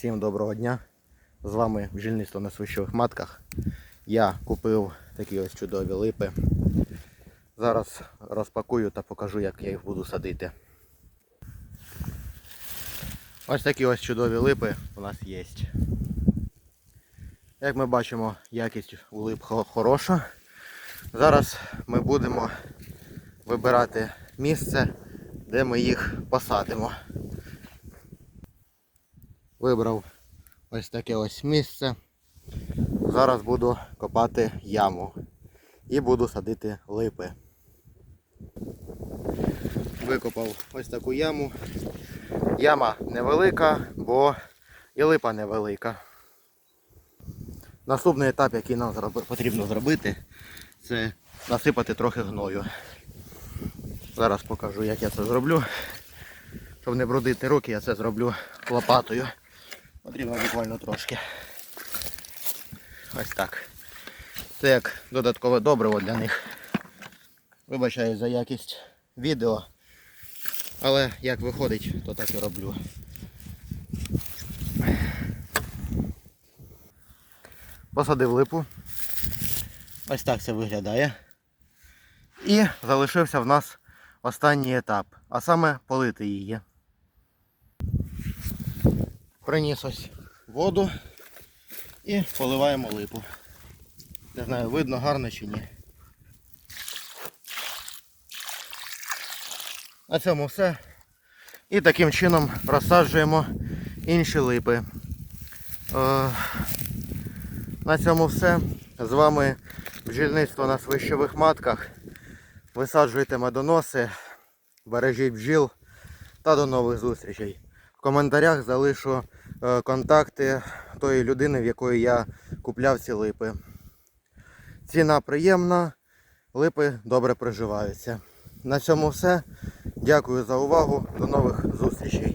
Всім доброго дня. З вами бджільництво на свищових матках. Я купив такі ось чудові липи. Зараз розпакую та покажу, як я їх буду садити. Ось такі ось чудові липи у нас є. Як ми бачимо, якість у лип хороша. Зараз ми будемо вибирати місце, де ми їх посадимо. Вибрав ось таке ось місце. Зараз буду копати яму і буду садити липи. Викопав ось таку яму. Яма невелика, бо і липа невелика. Наступний етап, який нам потрібно зробити, це насипати трохи гною. Зараз покажу, як я це зроблю. Щоб не брудити руки, я це зроблю лопатою. Потрібно буквально трошки. Ось так. Це як додаткове добриво для них. Вибачаю за якість відео. Але як виходить, то так і роблю. Посадив липу. Ось так це виглядає. І залишився в нас останній етап, а саме полити її. Приніс ось воду і поливаємо липу. Не знаю, видно гарно чи ні. На цьому все. І таким чином розсаджуємо інші липи. Е, на цьому все. З вами бджільництво на свищових матках. Висаджуйте медоноси, бережіть бджіл та до нових зустрічей. В коментарях залишу е, контакти тої людини, в якої я купляв ці липи. Ціна приємна, липи добре проживаються. На цьому все. Дякую за увагу. До нових зустрічей.